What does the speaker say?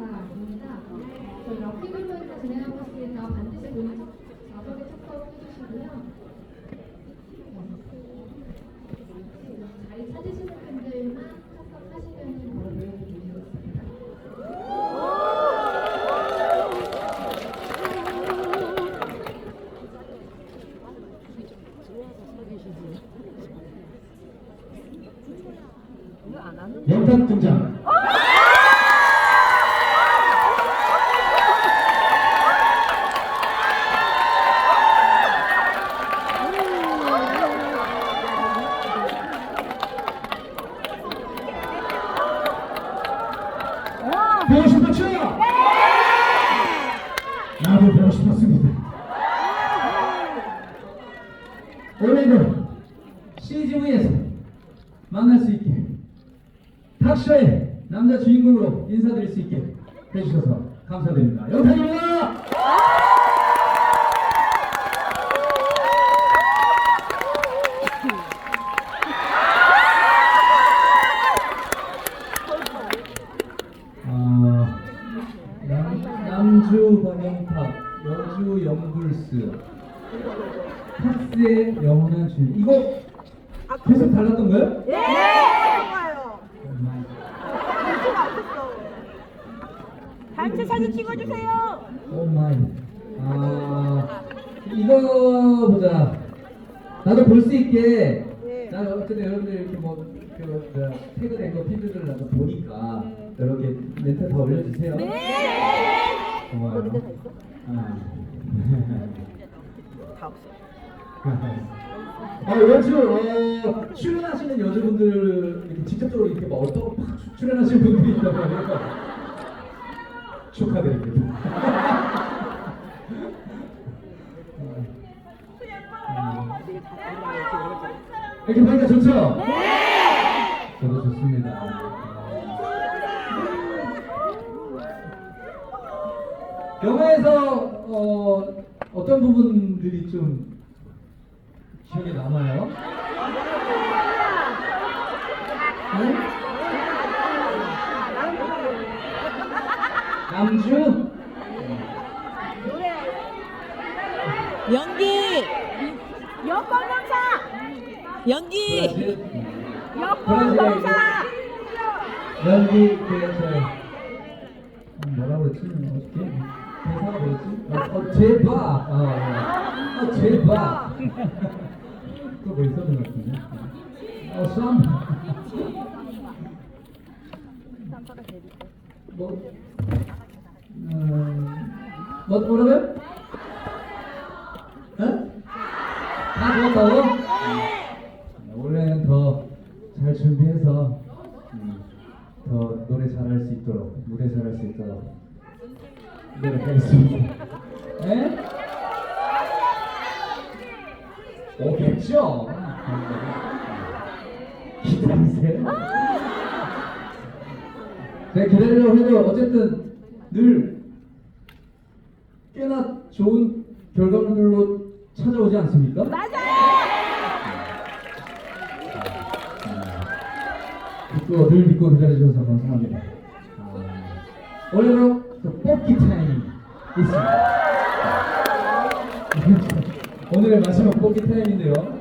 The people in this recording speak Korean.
자, 피그먼트 진행하고 있으니까 반드시 본인 좌석에 착석 해 주시고요. 자리 찾으시는 분들만 등장. 배우고 싶었죠? 나도 배우고 싶었습니다. 오늘도 CGV에서 만날 수 있게 탁쇼의 남자 주인공으로 인사드릴 수 있게 해주셔서 감사드립니다. 영탁입니다. 아, 남, 남주 박영탁, 여주 영불스, 탁스의 영원한 주인. 이거 계속 달랐던 거예요? 네! 좋아요. 정말. 단체 사진 찍어주세요. 오 마이. 아, 이거 보자. 나도 볼 수 있게. 네. 나 어쨌든 여러분들 이렇게 뭐, 그, 뭐야, 태그된 거 핀들을 나도 보니까 이렇게 멘트 다 올려주세요. 네. 고마워요. 다 있어? 아. 다 없어. 아, 여주, 어, 출연하시는 여자분들 이렇게 직접적으로 이렇게 막 어떤 팍 출연하시는 분들이 있단 말이에요. 축하드립니다. 이렇게 보니까 좋죠? 네! 저도 좋습니다. 영화에서 어, 어떤 부분들이 좀 기억에 남아요? 응? 남주? 연기 여권검사. 연기 브라질? 여권검사. 연기 대체 뭐라고 그랬지? 어떻게? 대사가 뭐였지? 어, 어 제바! 어, 어 제바! 그거 뭐 있었던 것 같은데? 어, 쌈! 뭐, 음, 뭐, 뭐라고요? 어? 다 좋았다고? 음, 올해는 더 잘 준비해서 음, 더 노래 잘할 수 있도록 무대 잘할 수 있도록 노력하겠습니다. 네? 오겠죠? 기다리세요. 제가 기다리려고 해도 어쨌든 늘 꽤나 좋은 결과물로 찾아오지 않습니까? 믿고 늘 믿고 기다려주셔서 감사합니다. 아, 오늘도 또 뽑기 타임이 있습니다. 오늘의 마지막 뽑기 타임인데요.